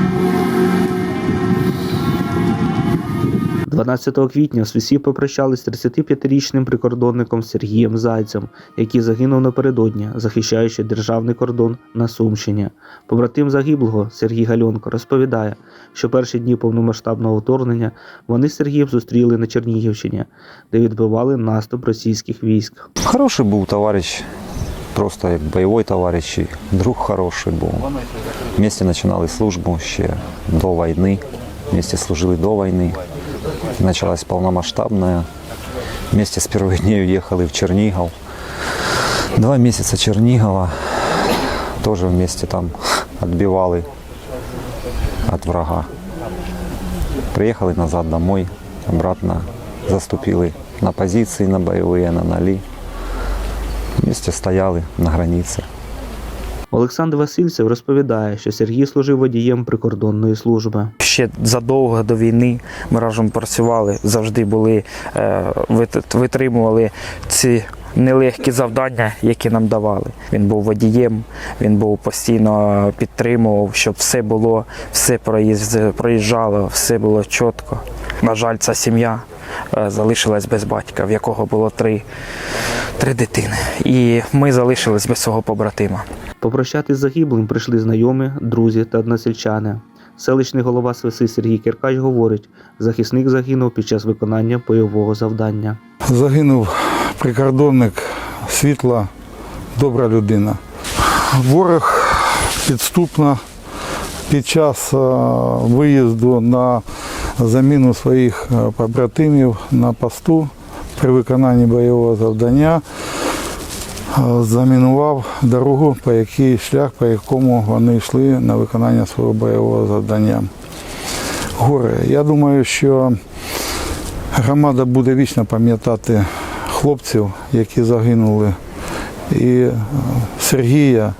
– 12 квітня в Свісі попрощались з 35-річним прикордонником Сергієм Зайцем, який загинув напередодні, захищаючи державний кордон на Сумщині. Побратим загиблого Сергій Гальонко розповідає, що перші дні повномасштабного вторгнення вони з Сергієм зустріли на Чернігівщині, де відбивали наступ російських військ. Хороший був товариш, просто як бойовий товариш, і друг хороший був. Вместе починали службу ще до війни. Вместе служили до війни. Началась повномасштабна. Вместе з перших днів їхали в Чернігов. Два місяці Чернігова. Теж вместе там відбивали від врага. Приїхали назад домой, обратно заступили на позиції на бойові, на нолі. Вместе стояли на границі. Олександр Васильцев розповідає, що Сергій служив водієм прикордонної служби. Ще задовго до війни ми разом працювали, завжди були, е, витримували ці нелегкі завдання, які нам давали. Він був водієм, він був постійно підтримував, щоб все було, все проїжджало, все було чітко. На жаль, ця сім'я е, залишилась без батька, в якого було три, три дитини. І ми залишились без свого побратима. Попрощатись з загиблим прийшли знайомі, друзі та односельчани. Селищний голова Свиси Сергій Кіркач говорить, захисник загинув під час виконання бойового завдання. Загинув прикордонник, світла, добра людина. Ворог підступно під час е, виїзду на заміну своїх е, побратимів на посту при виконанні бойового завдання е, замінував дорогу, по якій шлях, по якому вони йшли на виконання свого бойового завдання. Горе. Я думаю, що Громада буде вічно пам'ятати хлопців, які загинули, і е, Сергія.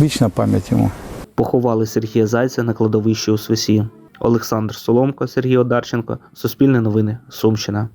Вічна пам'ять йому. Поховали Сергія Зайця на кладовищі у Свисі. Олександр Соломко, Сергій Одарченко, Суспільне новини, Сумщина.